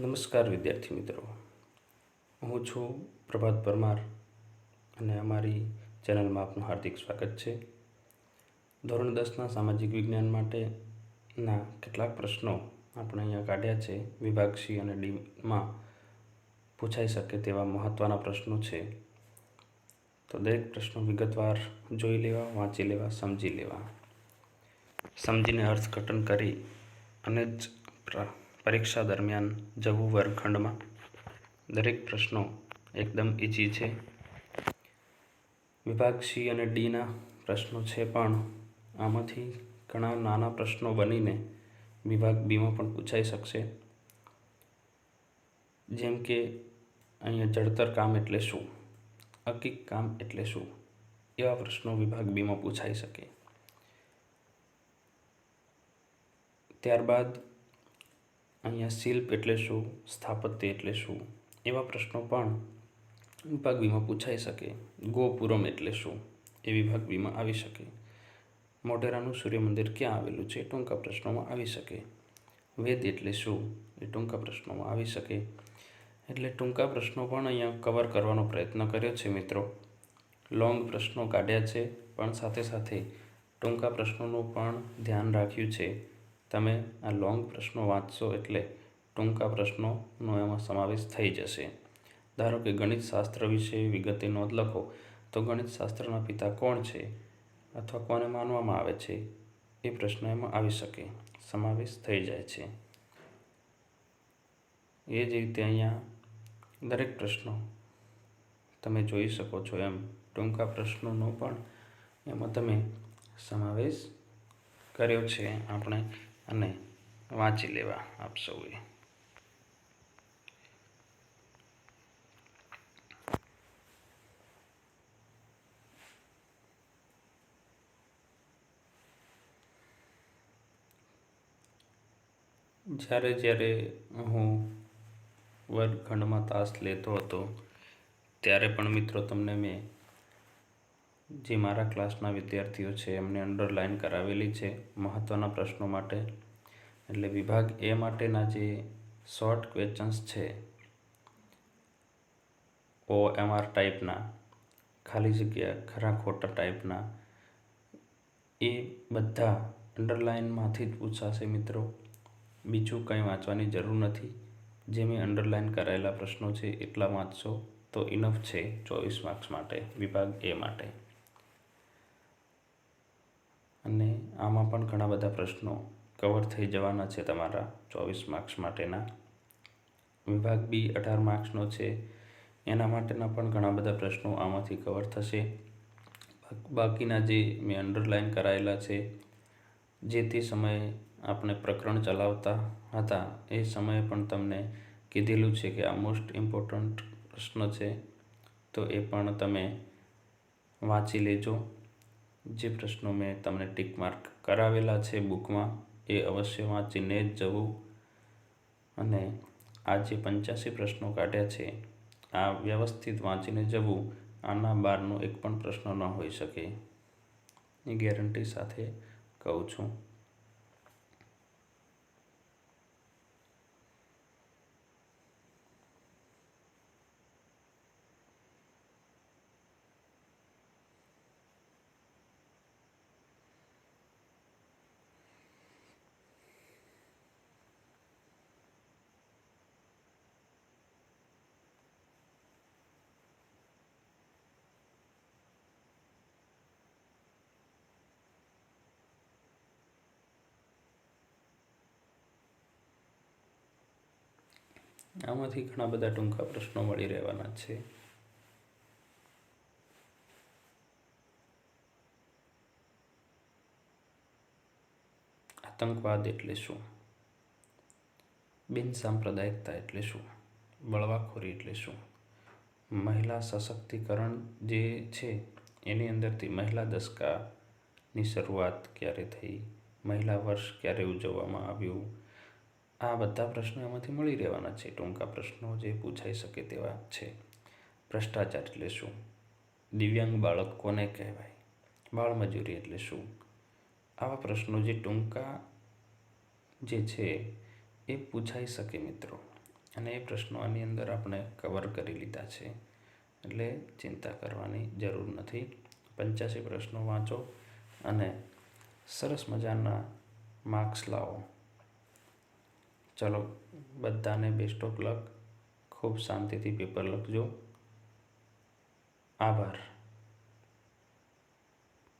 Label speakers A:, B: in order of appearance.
A: નમસ્કાર વિદ્યાર્થી મિત્રો. હું છું પ્રભાત પરમાર અને અમારી ચેનલમાં આપનું હાર્દિક સ્વાગત છે. ધોરણ દસના સામાજિક વિજ્ઞાન માટેના કેટલાક પ્રશ્નો આપણે અહીંયા કાઢ્યા છે. વિભાગ સી અને ડીમાં પૂછાઈ શકે તેવા મહત્ત્વના પ્રશ્નો છે. તો દરેક પ્રશ્નો વિગતવાર જોઈ લેવા, વાંચી લેવા, સમજી લેવા. સમજીને અર્થઘટન કરી અને જ પરીક્ષા દરમિયાન જવું વર્ગખંડમાં? દરેક પ્રશ્નો એકદમ ઇઝી છે. વિભાગ સી અને ડીના પ્રશ્નો છે પણ આમાંથી ઘણા નાના પ્રશ્નો બનીને વિભાગ બીમાં પણ પૂછાઈ શકશે. જેમ કે, અહીંયા જડતર કામ એટલે શું? અકીક કામ એટલે શું? એવા પ્રશ્નો વિભાગ બીમાં પૂછાઈ શકે. ત્યારબાદ અહીંયા શિલ્પ એટલે શું? સ્થાપત્ય એટલે શું? એવા પ્રશ્નો પણ વિભાગ બીમાં પૂછાઈ શકે. ગોપુરમ એટલે શું? એ વિભાગ બીમાં આવી શકે. મોઢેરાનું સૂર્ય મંદિર ક્યાં આવેલું છે? એ ટૂંકા પ્રશ્નોમાં આવી શકે. વેદ એટલે શું? એ ટૂંકા પ્રશ્નોમાં આવી શકે. એટલે ટૂંકા પ્રશ્નો પણ અહીંયા કવર કરવાનો પ્રયત્ન કર્યો છે મિત્રો. લોંગ પ્રશ્નો કાઢ્યા છે, પણ સાથે સાથે ટૂંકા પ્રશ્નોનું પણ ધ્યાન રાખ્યું છે. તમે આ લોંગ પ્રશ્નો વાંચશો એટલે ટૂંકા પ્રશ્નોનો એમાં સમાવેશ થઈ જશે. ધારો કે ગણિત શાસ્ત્ર વિશે વિગતે નોંધ લખો, તો ગણિત શાસ્ત્રના પિતા કોણ છે અથવા કોને માનવામાં આવે છે? એ પ્રશ્ન એમાં આવી શકે. સમાવેશ થઈ જાય છે. એ જ રીતે અહીંયા દરેક પ્રશ્નો તમે જોઈ શકો છો એમ. ટૂંકા પ્રશ્નોનો પણ એમાં તમે સમાવેશ કર્યો છે. આપણે અને વાંચી લેવા આપ સૌએ. જ્યારે જ્યારે હું વર્ગખંડમાં તાસ લેતો હતો, ત્યારે પણ મિત્રો, તમને મેં જે મારા ક્લાસના વિદ્યાર્થીઓ છે, એમને અંડરલાઇન કરાવેલી છે મહત્ત્વના પ્રશ્નો માટે. એટલે વિભાગ એ માટેના જે શોર્ટ ક્વેશ્ચન્સ છે ઓ એમઆર ટાઈપના ખાલી જગ્યા ખરા ખોટા ટાઈપના એ બધા અંડરલાઇનમાંથી જ પૂછાશે મિત્રો. બીજું કંઈ વાંચવાની જરૂર નથી. જે મેં અંડરલાઇન કરાયેલા પ્રશ્નો છે, એટલા વાંચશો તો ઇનફ છે ચોવીસ માર્ક્સ માટે, વિભાગ એ માટે. અને આમાં પણ ઘણા બધા પ્રશ્નો કવર થઈ જવાના છે તમારા ચોવીસ માર્ક્સ માટેના. વિભાગ બી અઢાર માર્ક્સનો છે. એના માટેના પણ ઘણા બધા પ્રશ્નો આમાંથી કવર થશે. બાકીના જે મેં અંડરલાઇન કરાયેલા છે, જે તે સમયે આપણે પ્રકરણ ચલાવતા હતા, એ સમયે પણ તમને કીધેલું છે કે આ મોસ્ટ ઇમ્પોર્ટન્ટ પ્રશ્ન છે, તો એ પણ તમે વાંચી લેજો. જે પ્રશ્નો મેં તમને ટીક માર્ક કરાવેલા છે બુકમાં, એ અવશ્ય વાંચીને જ જવું. અને આ જે પંચ્યાસી પ્રશ્નો કાઢ્યા છે, આ વ્યવસ્થિત વાંચીને જવું, આના બહારનો એક પણ પ્રશ્ન ન હોઈ શકે. એ ગેરંટી સાથે કહું છું. આમાંથી ઘણા બધા ટૂંકા પ્રશ્નો મળી રહેવાના છે. આતંકવાદ એટલે શું? બિન સાંપ્રદાયિકતા એટલે શું? બળવાખોરી એટલે શું? મહિલા સશક્તિકરણ જે છે, એની અંદરથી મહિલા દસકાની શરૂઆત ક્યારે થઈ? મહિલા વર્ષ ક્યારે ઉજવવામાં આવ્યું? આ બધા પ્રશ્નો એમાંથી મળી રહેવાના છે. ટૂંકા પ્રશ્નો જે પૂછાઈ શકે તેવા છે. ભ્રષ્ટાચાર એટલે શું? દિવ્યાંગ બાળક કોને કહેવાય? બાળમજૂરી એટલે શું? આવા પ્રશ્નો જે ટૂંકા જે છે એ પૂછાઈ શકે મિત્રો. અને એ પ્રશ્નો આની અંદર આપણે કવર કરી લીધા છે. એટલે ચિંતા કરવાની જરૂર નથી. પંચ્યાસી પ્રશ્નો વાંચો અને સરસ મજાના માર્ક્સ લાવો. ચાલો બધાને બેસ્ટ ઓફ લક ખૂબ શાંતિથી પેપર લખજો. આભાર.